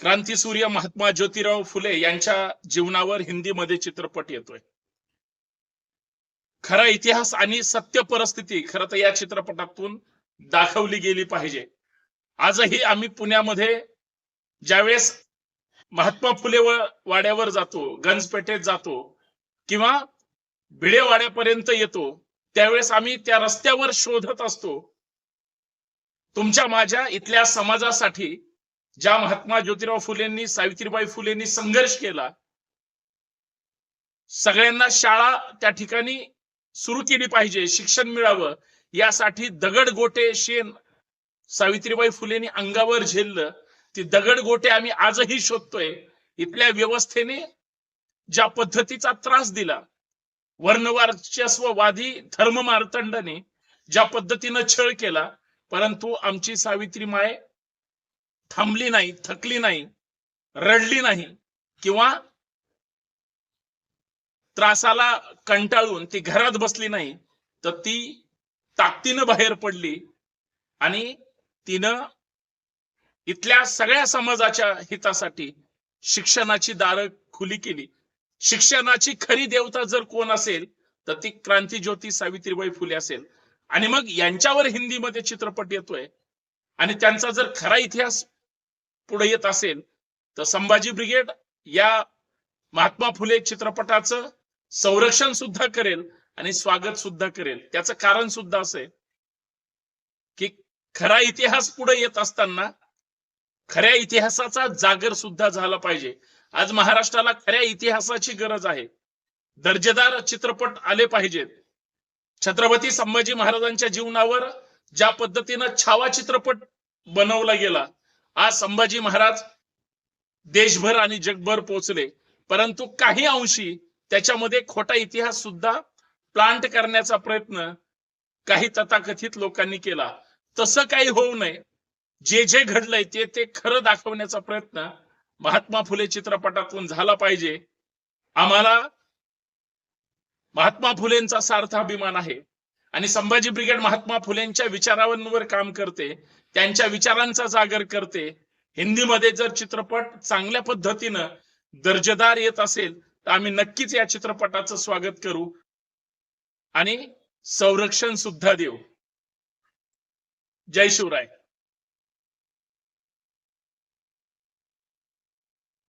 क्रांतीसूर्य महात्मा ज्योतिराव फुले यांच्या जीवनावर हिंदीमध्ये चित्रपट येतोय. खरा इतिहास आणि सत्य परिस्थिती खरं तर या चित्रपटातून दाखवली गेली पाहिजे. आजही आम्ही पुण्यामध्ये ज्यावेळेस महात्मा फुले वाड्यावर जातो गंजपेठेत जातो किंवा भिडेवाड्यापर्यंत येतो त्यावेळेस आम्ही त्या रस्त्यावर शोधत असतो. तुमच्या माझ्या इथल्या समाजासाठी ज्या महात्मा ज्योतिराव फुलेंनी सावित्रीबाई फुलेंनी संघर्ष केला सगळ्यांना शाळा त्या ठिकाणी सुरू केली पाहिजे शिक्षण मिळावं यासाठी दगड गोटे शेण सावित्रीबाई फुलेंनी अंगावर झेललं. ती दगड गोटे आम्ही आजही शोधतोय. इथल्या व्यवस्थेने ज्या पद्धतीचा त्रास दिला वर्णवारचस्ववादी धर्म मार्तंडाने ज्या पद्धतीनं छळ केला परंतु आमची सावित्री माय थांबली नाही थकली नाही रडली नाही किंवा त्रासाला कंटाळून ती घरात बसली नाही तर ती ताकदीनं बाहेर पडली आणि तिनं इथल्या सगळ्या समाजाच्या हितासाठी शिक्षणाची दारं खुली केली. शिक्षणाची खरी देवता जर कोण असेल तर ती क्रांतीज्योती सावित्रीबाई फुले असेल. आणि मग यांच्यावर हिंदीमध्ये चित्रपट येतोय आणि त्यांचा जर खरा इतिहास पुढे येत असेल तर संभाजी ब्रिगेड या महात्मा फुले चित्रपटाचं संरक्षण सुद्धा करेल आणि स्वागत सुद्धा करेल. त्याचं कारण सुद्धा असेल की खरा इतिहास पुढे येत असताना खऱ्या इतिहासाचा जागर सुद्धा झाला पाहिजे. आज महाराष्ट्राला खऱ्या इतिहासाची गरज आहे. दर्जेदार चित्रपट आले पाहिजेत. छत्रपती संभाजी महाराजांच्या जीवनावर ज्या पद्धतीनं छावा चित्रपट बनवला गेला आज संभाजी महाराज देशभर आणि जगभर पोहोचले. परंतु काही अंशी त्याच्यामध्ये खोटा इतिहास सुद्धा प्लांट करण्याचा प्रयत्न काही तथाकथित लोकांनी केला. तसं काही होऊ नये. जे जे घडलंय ते ते खरं दाखवण्याचा प्रयत्न महात्मा फुले चित्रपटातून झाला पाहिजे. आम्हाला महात्मा फुलेंचा सार्थ अभिमान आहे. आणि संभाजी ब्रिगेड महात्मा फुलेंच्या विचारांवर काम करते त्यांच्या विचारांचा जागर करते. हिंदीमध्ये जर चित्रपट चांगल्या पद्धतीनं दर्जेदार येत असेल तर आम्ही नक्कीच या चित्रपटाचं स्वागत करू. आणि संरक्षण सुद्धा देऊ. जय शिवराय.